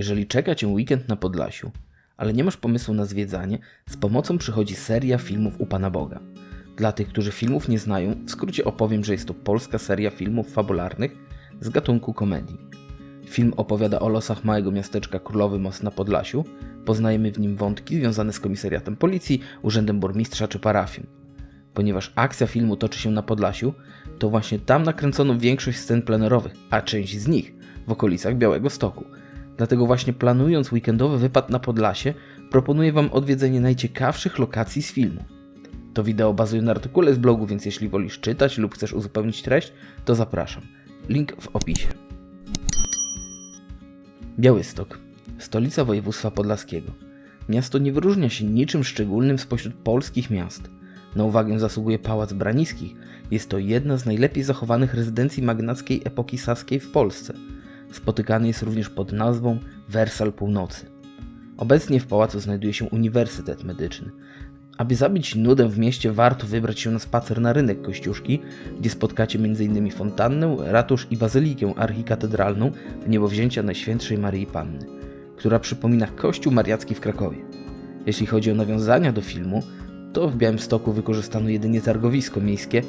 Jeżeli czeka Cię weekend na Podlasiu, ale nie masz pomysłu na zwiedzanie, z pomocą przychodzi seria filmów u Pana Boga. Dla tych, którzy filmów nie znają, w skrócie opowiem, że jest to polska seria filmów fabularnych z gatunku komedii. Film opowiada o losach małego miasteczka Królowy Most na Podlasiu. Poznajemy w nim wątki związane z komisariatem policji, urzędem burmistrza czy parafią. Ponieważ akcja filmu toczy się na Podlasiu, to właśnie tam nakręcono większość scen plenerowych, a część z nich w okolicach Białego Stoku. Dlatego właśnie planując weekendowy wypad na Podlasie, proponuję Wam odwiedzenie najciekawszych lokacji z filmu. To wideo bazuje na artykule z blogu, więc jeśli wolisz czytać lub chcesz uzupełnić treść, to zapraszam. Link w opisie. Białystok, stolica województwa podlaskiego. Miasto nie wyróżnia się niczym szczególnym spośród polskich miast. Na uwagę zasługuje Pałac Braniskich. Jest to jedna z najlepiej zachowanych rezydencji magnackiej epoki saskiej w Polsce. Spotykany jest również pod nazwą Wersal Północy. Obecnie w pałacu znajduje się Uniwersytet Medyczny. Aby zabić nudę w mieście, warto wybrać się na spacer na rynek Kościuszki, gdzie spotkacie m.in. fontannę, ratusz i bazylikę archikatedralną w niebowzięcia Najświętszej Maryi Panny, która przypomina Kościół Mariacki w Krakowie. Jeśli chodzi o nawiązania do filmu, to w Białymstoku wykorzystano jedynie targowisko miejskie.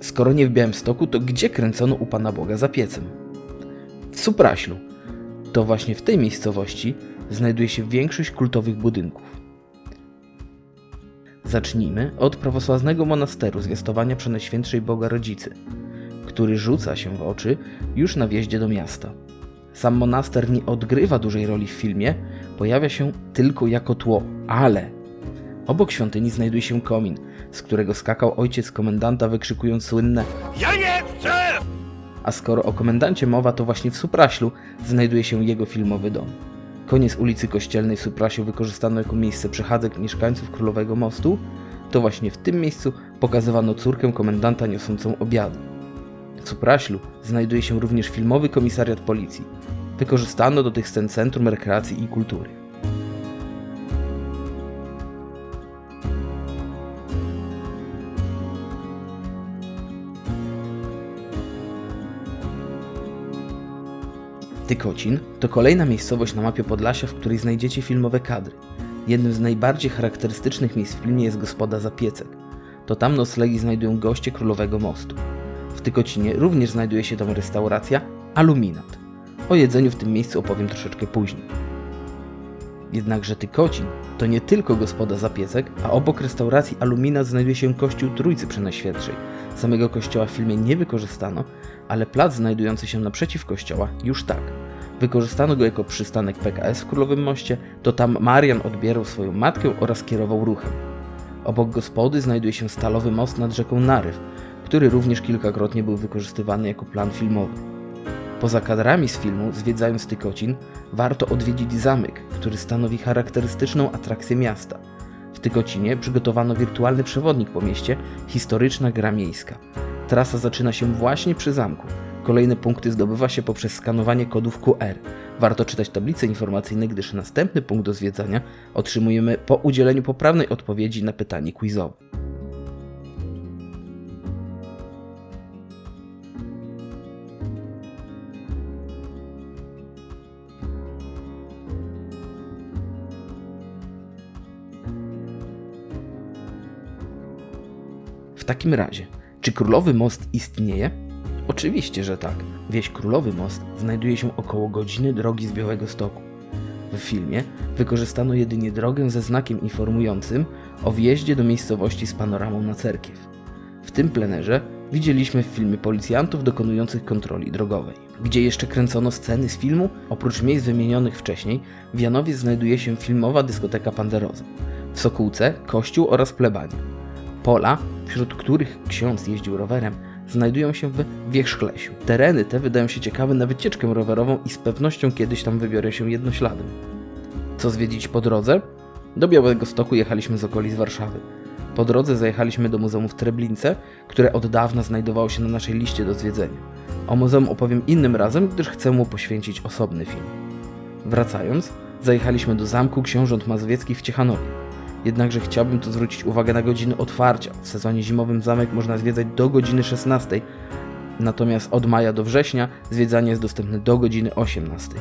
Skoro nie w Białymstoku, to gdzie kręcono u Pana Boga za piecem? Supraślu. To właśnie w tej miejscowości znajduje się większość kultowych budynków. Zacznijmy od prawosławnego monasteru zwiastowania Przenajświętszej Boga Rodzicy, który rzuca się w oczy już na wjeździe do miasta. Sam monaster nie odgrywa dużej roli w filmie, pojawia się tylko jako tło, ale obok świątyni znajduje się komin, z którego skakał ojciec komendanta wykrzykując słynne Ja nie! A skoro o komendancie mowa, to właśnie w Supraślu znajduje się jego filmowy dom. Koniec ulicy Kościelnej w Suprasiu wykorzystano jako miejsce przechadzek mieszkańców Królowego Mostu, to właśnie w tym miejscu pokazywano córkę komendanta niosącą obiady. W Supraślu znajduje się również filmowy komisariat policji. Wykorzystano do tych scen Centrum Rekreacji i Kultury. Tykocin to kolejna miejscowość na mapie Podlasia, w której znajdziecie filmowe kadry. Jednym z najbardziej charakterystycznych miejsc w filmie jest gospoda Zapiecek. To tam noclegi znajdują goście Królowego Mostu. W Tykocinie również znajduje się tam restauracja Aluminat. O jedzeniu w tym miejscu opowiem troszeczkę później. Jednakże Tykocin to nie tylko gospoda Zapiecek, a obok restauracji Aluminat znajduje się kościół Trójcy Przenajświętszej. Samego kościoła w filmie nie wykorzystano, ale plac znajdujący się naprzeciw kościoła już tak. Wykorzystano go jako przystanek PKS w Królowym Moście, to tam Marian odbierał swoją matkę oraz kierował ruchem. Obok gospody znajduje się stalowy most nad rzeką Naryw, który również kilkakrotnie był wykorzystywany jako plan filmowy. Poza kadrami z filmu, zwiedzając Tykocin, warto odwiedzić zamek, który stanowi charakterystyczną atrakcję miasta. W Tykocinie przygotowano wirtualny przewodnik po mieście, historyczna gra miejska. Trasa zaczyna się właśnie przy zamku. Kolejne punkty zdobywa się poprzez skanowanie kodów QR. Warto czytać tablice informacyjne, gdyż następny punkt do zwiedzania otrzymujemy po udzieleniu poprawnej odpowiedzi na pytanie quizowe. Takim razie, czy Królowy Most istnieje? Oczywiście, że tak. Wieś Królowy Most znajduje się około godziny drogi z Białego Stoku. W filmie wykorzystano jedynie drogę ze znakiem informującym o wjeździe do miejscowości z panoramą na cerkiew. W tym plenerze widzieliśmy w filmie policjantów dokonujących kontroli drogowej. Gdzie jeszcze kręcono sceny z filmu, oprócz miejsc wymienionych wcześniej, w Janowie znajduje się filmowa dyskoteka Panderoza. W Sokółce kościół oraz plebania. Pola, wśród których ksiądz jeździł rowerem, znajdują się w Wierzchlesiu. Tereny te wydają się ciekawe na wycieczkę rowerową i z pewnością kiedyś tam wybiorę się jednośladem. Co zwiedzić po drodze? Do Białego Stoku jechaliśmy z okolic Warszawy. Po drodze zajechaliśmy do Muzeum w Treblince, które od dawna znajdowało się na naszej liście do zwiedzenia. O muzeum opowiem innym razem, gdyż chcę mu poświęcić osobny film. Wracając, zajechaliśmy do Zamku Książąt Mazowieckich w Ciechanowie. Jednakże chciałbym tu zwrócić uwagę na godziny otwarcia. W sezonie zimowym zamek można zwiedzać do godziny 16, natomiast od maja do września zwiedzanie jest dostępne do godziny 18.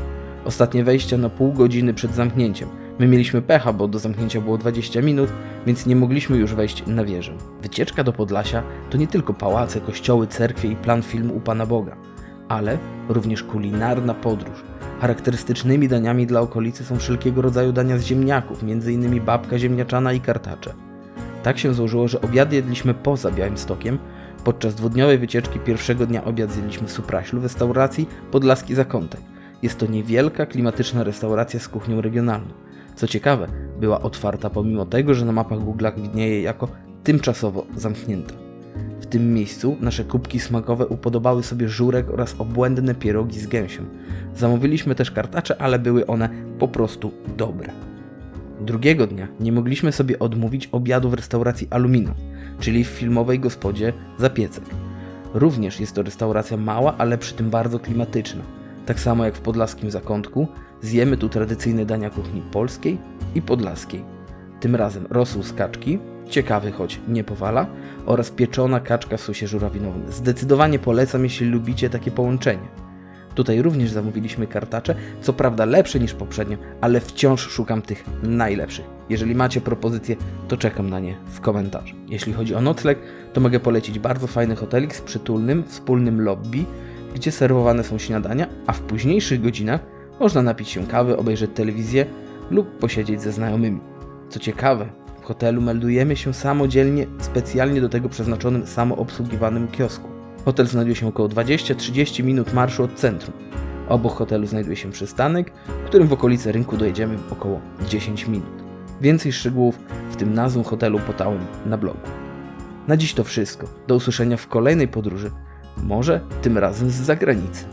Ostatnie wejścia na pół godziny przed zamknięciem. My mieliśmy pecha, bo do zamknięcia było 20 minut, więc nie mogliśmy już wejść na wieżę. Wycieczka do Podlasia to nie tylko pałace, kościoły, cerkwie i plan filmu u Pana Boga, ale również kulinarna podróż. Charakterystycznymi daniami dla okolicy są wszelkiego rodzaju dania z ziemniaków, m.in. babka ziemniaczana i kartacze. Tak się złożyło, że obiady jedliśmy poza Białymstokiem. Podczas dwudniowej wycieczki pierwszego dnia obiad zjedliśmy w Supraślu w restauracji Podlaski Zakątek. Jest to niewielka, klimatyczna restauracja z kuchnią regionalną. Co ciekawe, była otwarta pomimo tego, że na mapach Google widnieje jako tymczasowo zamknięta. W tym miejscu nasze kubki smakowe upodobały sobie żurek oraz obłędne pierogi z gęsią. Zamówiliśmy też kartacze, ale były one po prostu dobre. Drugiego dnia nie mogliśmy sobie odmówić obiadu w restauracji Alumina, czyli w filmowej gospodzie Zapiecek. Również jest to restauracja mała, ale przy tym bardzo klimatyczna. Tak samo jak w podlaskim zakątku, zjemy tu tradycyjne dania kuchni polskiej i podlaskiej. Tym razem rosół z kaczki, ciekawy choć nie powala, oraz pieczona kaczka w sosie żurawinowym. Zdecydowanie polecam, jeśli lubicie takie połączenie. Tutaj również zamówiliśmy kartacze, co prawda lepsze niż poprzednio, ale wciąż szukam tych najlepszych. Jeżeli macie propozycje, to czekam na nie w komentarzu. Jeśli chodzi o nocleg, to mogę polecić bardzo fajny hotelik z przytulnym, wspólnym lobby, gdzie serwowane są śniadania, a w późniejszych godzinach można napić się kawy, obejrzeć telewizję lub posiedzieć ze znajomymi. Co ciekawe, w hotelu meldujemy się samodzielnie, specjalnie do tego przeznaczonym samoobsługiwanym kiosku. Hotel znajduje się około 20-30 minut marszu od centrum. Obok hotelu znajduje się przystanek, w którym w okolice rynku dojedziemy w około 10 minut. Więcej szczegółów, w tym nazwę hotelu podałem na blogu. Na dziś to wszystko. Do usłyszenia w kolejnej podróży. Może tym razem z zagranicy.